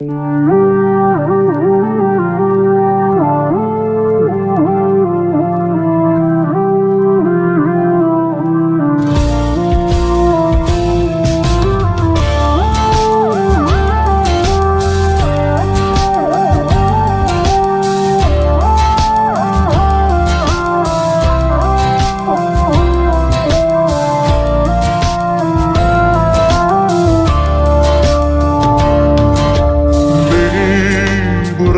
Beni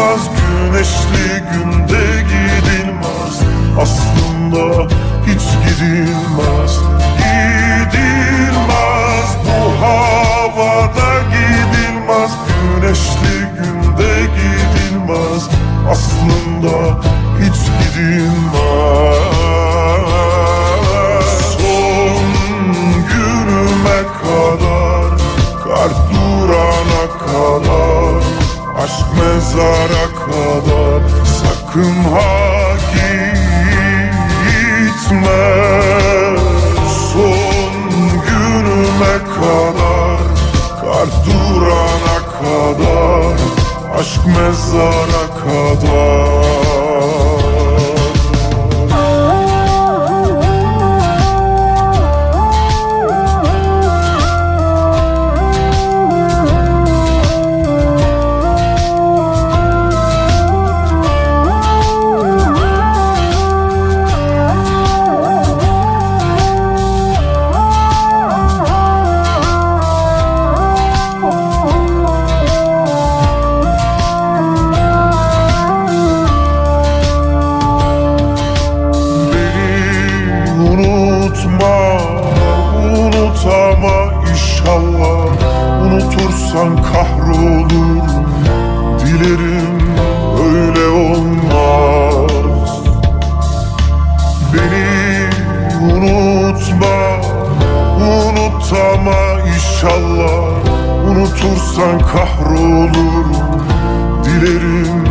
gidilmez Güneşli günde gidilmez. Aslında hiç gidilmez. Gidilmez. Bu havada gidilmez. Güneşli günde gidilmez. Aslında hiç gidilmez kadar Sakın ha gitme. Son günüme kadar Kalp durana kadar Aşk mezara kadar inşallah Unutursan kahrolurum, dilerim öyle olmaz. Beni unutma, unutama inşallah. Unutursan kahrolurum, dilerim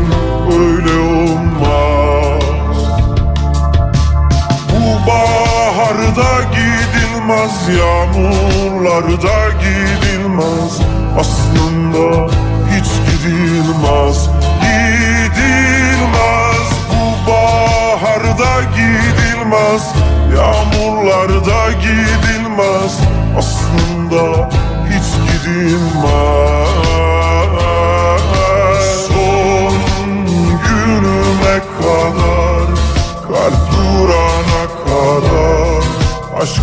öyle olmaz durmaz Yağmurlarda gidilmez. Aslında hiç gidilmez Gidilmez. Bu baharda gidilmez Yağmurlarda gidilmez. Aslında hiç gidilmez.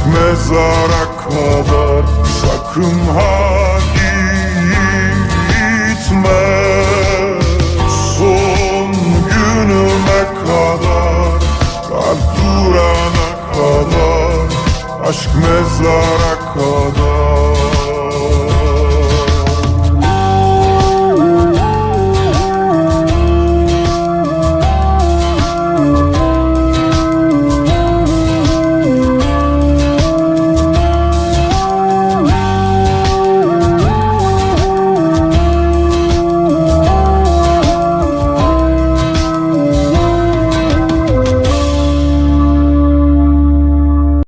mezara kadar sakın ha gitme. Son günüme kadar kalp durana kadar aşk mezara kadar.